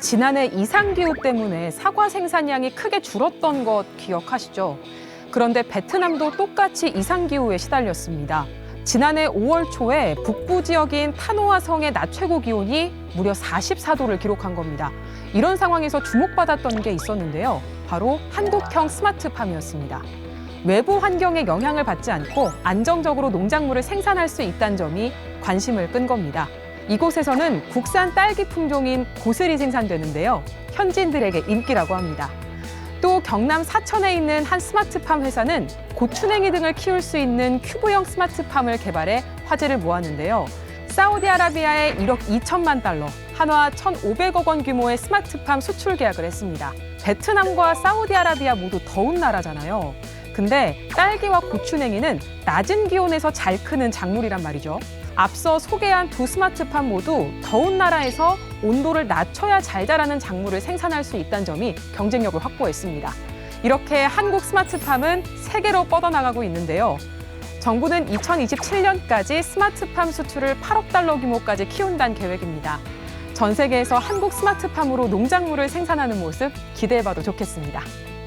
지난해 이상기후 때문에 사과 생산량이 크게 줄었던 것 기억하시죠? 그런데 베트남도 똑같이 이상기후에 시달렸습니다. 지난해 5월 초에 북부 지역인 타노아성의 낮 최고 기온이 무려 44도를 기록한 겁니다. 이런 상황에서 주목받았던 게 있었는데요. 바로 한국형 스마트팜이었습니다. 외부 환경에 영향을 받지 않고 안정적으로 농작물을 생산할 수 있다는 점이 관심을 끈 겁니다. 이곳에서는 국산 딸기 품종인 고슬이 생산되는데요. 현지인들에게 인기라고 합니다. 또 경남 사천에 있는 한 스마트팜 회사는 고추냉이 등을 키울 수 있는 큐브형 스마트팜을 개발해 화제를 모았는데요. 사우디아라비아에 1억 2천만 달러, 한화 1,500억 원 규모의 스마트팜 수출 계약을 했습니다. 베트남과 사우디아라비아 모두 더운 나라잖아요. 근데 딸기와 고추냉이는 낮은 기온에서 잘 크는 작물이란 말이죠. 앞서 소개한 두 스마트팜 모두 더운 나라에서 온도를 낮춰야 잘 자라는 작물을 생산할 수 있다는 점이 경쟁력을 확보했습니다. 이렇게 한국 스마트팜은 세계로 뻗어나가고 있는데요. 정부는 2027년까지 스마트팜 수출을 8억 달러 규모까지 키운다는 계획입니다. 전 세계에서 한국 스마트팜으로 농작물을 생산하는 모습 기대해봐도 좋겠습니다.